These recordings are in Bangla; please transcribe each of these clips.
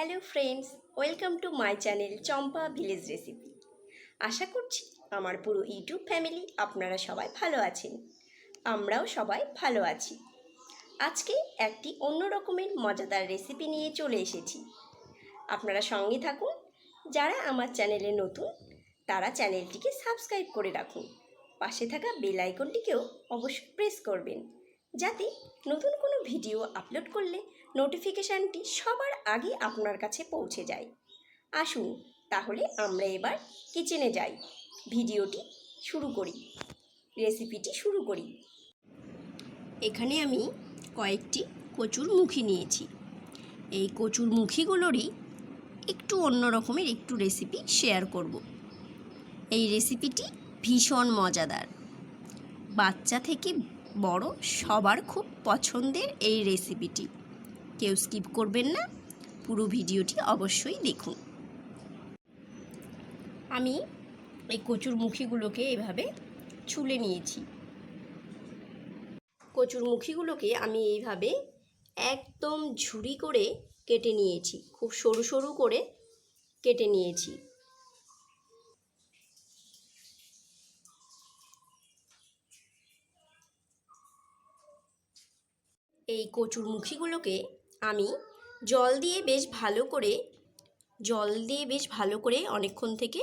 Hello friends, welcome to my channel Champa village recipe. আশা করছি আমার পুরো ইউটিউব ফ্যামিলি আপনারা সবাই ভালো আছেন। আমরাও সবাই ভালো আছি। আজকে একটি অন্য রকমের মজাদার রেসিপি নিয়ে চলে এসেছি। আপনারা সঙ্গে থাকুন, যারা আমার চ্যানেলে নতুন, তারা চ্যানেলটিকে সাবস্ক্রাইব করে রাখুন। পাশে থাকা বেল আইকনটিকেও অবশ্যই প্রেস করবেন। যাতে নতুন কোনো ভিডিও আপলোড করলে নোটিফিকেশানটি সবার আগে আপনার কাছে পৌঁছে যায়। আসুন তাহলে আমরা এবার কিচেনে যাই। ভিডিওটি শুরু করি। রেসিপিটি শুরু করি। এখানে আমি কয়েকটি কচুর মুখি নিয়েছি। এই কচুর মুখিগুলোরই একটু অন্য রকমের একটু রেসিপি শেয়ার করব। এই রেসিপিটি ভীষণ মজাদার। বাচ্চা থেকে বড়, সবার খুব পছন্দের এই রেসিপিটি কেউ স্কিপ করবেন না, পুরো ভিডিওটি অবশ্যই দেখুন। আমি এই কচুর মুখিগুলোকে এভাবে ছুলে নিয়েছি। কচুর মুখিগুলোকে আমি এইভাবে একদম ঝুড়ি করে কেটে নিয়েছি, খুব সরু সরু করে কেটে নিয়েছি। এই কচুর মুখিগুলোকে আমি জল দিয়ে বেশ ভালো করে, জল দিয়ে বেশ ভালো করে অনেকক্ষণ থেকে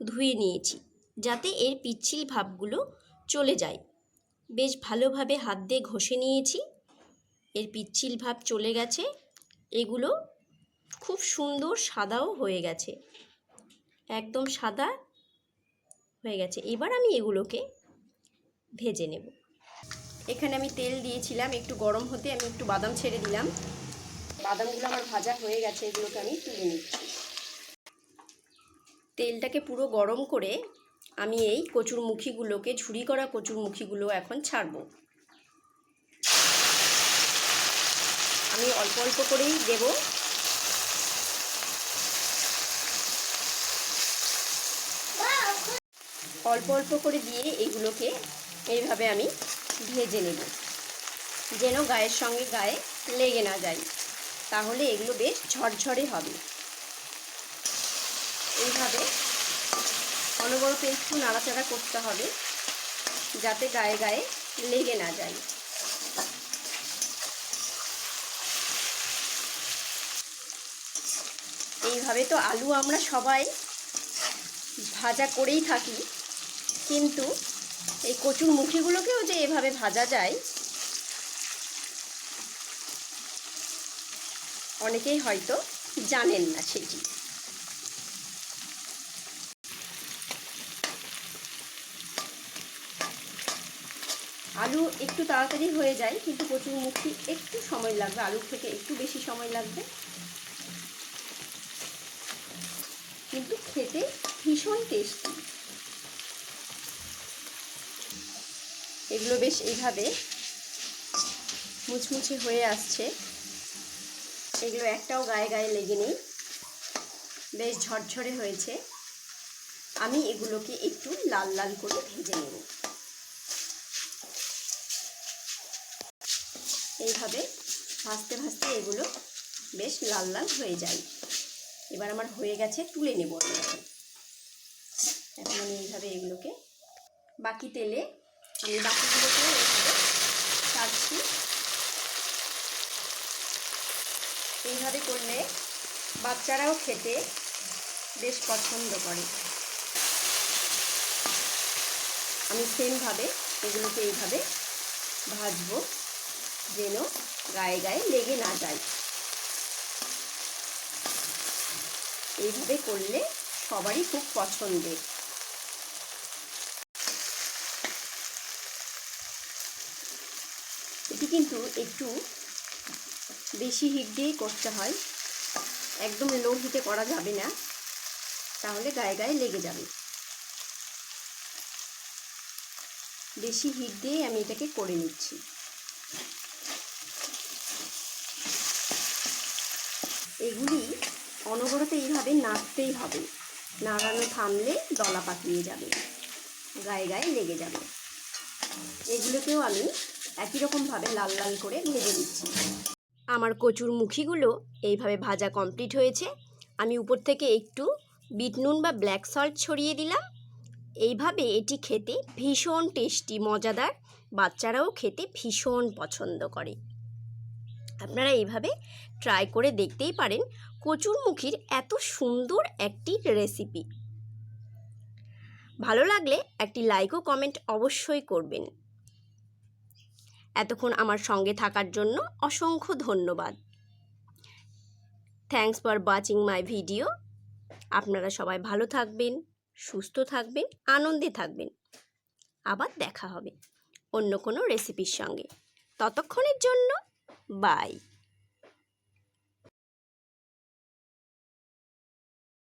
ধুয়ে নিয়েছি, যাতে এর পিচ্ছিল ভাবগুলো চলে যায়। বেশ ভালোভাবে হাত দিয়ে ঘষে নিয়েছি, এর পিচ্ছিল ভাব চলে গেছে, এগুলো খুব সুন্দর সাদাও হয়ে গেছে, একদম সাদা হয়ে গেছে। এবার আমি এগুলোকে ভেজে নেব। এখানে আমি তেল দিয়েছিলাম, একটু গরম হতে আমি একটু বাদাম ছেড়ে দিলাম। বাদামগুলো আমার ভাজা হয়ে গেছে, এগুলোকে আমি তুলে নিচ্ছি। তেলটাকে পুরো গরম করে আমি এই কচুর মুখিগুলোকে ঝুরি করা কচুর মুখিগুলো এখন ছাড়ব। আমি অল্প অল্প করেই দেব। অল্প অল্প করে দিয়ে এগুলোকে এইভাবে আমি ভেজে নেব। যেন গায়ের সঙ্গে গায়ে লেগে না যায়। তাহলে এগুলো বেশ ঝরঝরে হবে। এইভাবে অনবরত একটু নাড়াচাড়া করতে হবে, যাতে গায়ে গায়ে লেগে না যায়। এইভাবে তো আলু আমরা সবাই ভাজা করেই থাকি, কিন্তু এই কচুর মুখিগুলোকেও যে এভাবে ভাজা যায়। অনেকেই হয়তো জানেন না সেটি। আলু একটু তাড়াতাড়ি হয়ে যায়, কিন্তু কচুর মুখি একটু সময় লাগবে, আলুর থেকে একটু বেশি সময় লাগবে। কিন্তু খেতে ভীষণ টেস্টি এগুলো বেশ এইভাবে মুচমুচে হয়ে আসছে। এগুলো একটাও গায়ে গায়ে লেগে নেই বেশ ঝরঝরে হয়েছে। আমি এগুলোকে একটু লাল লাল করে ভেজে নেব। এইভাবে ভাজতে ভাজতে এগুলো বেশ লাল লাল হয়ে যায়। এবার আমার হয়ে গেছে তুলে নেব। এখন আমি এইভাবে এগুলোকে বাকি তেলে আমি বাকিগুলোকে এইভাবে ছাড়ছি। এইভাবে করলে বাচ্চারাও খেতে বেশ পছন্দ করে। আমি সেমভাবে এগুলোকে এইভাবে ভাজবো, যেন গায়ে গায়ে লেগে না যায়। এইভাবে করলে সবারই খুব পছন্দের। এটি কিন্তু একটু বেশি হিট দিয়েই করতে হয়। একদম লো হিটে করা যাবে না। তাহলে গায়ে গায়ে লেগে যাবে। বেশি হিট দিয়ে আমি এটাকে করে নিচ্ছি। এগুলি অনবরত এইভাবে নাড়তেই হবে। নাড়ানো থামলে দলা পাকিয়ে যাবে। গায়ে গায়ে লেগে যাবে। এগুলোকেও আমি একই রকমভাবে লাল লাল করে ভেজে নিচ্ছি। আমার কচুর মুখিগুলো এইভাবে ভাজা কমপ্লিট হয়েছে। আমি উপর থেকে একটু বিট নুন বা ব্ল্যাক সল্ট ছড়িয়ে দিলাম। এইভাবে এটি খেতে ভীষণ টেস্টি মজাদার। বাচ্চারাও খেতে ভীষণ পছন্দ করে। আপনারা এইভাবে ট্রাই করে দেখতেই পারেন কচুর মুখির এত সুন্দর একটি রেসিপি ভালো লাগলে একটি লাইক ও কমেন্ট অবশ্যই করবেন। এতক্ষণ আমার সঙ্গে থাকার জন্য অসংখ্য ধন্যবাদ। Thanks for watching my video আপনারা সবাই ভালো থাকবেন, সুস্থ থাকবেন, আনন্দে থাকবেন। আবার দেখা হবে অন্য কোনো রেসিপির সঙ্গে। ততক্ষণের জন্য বাই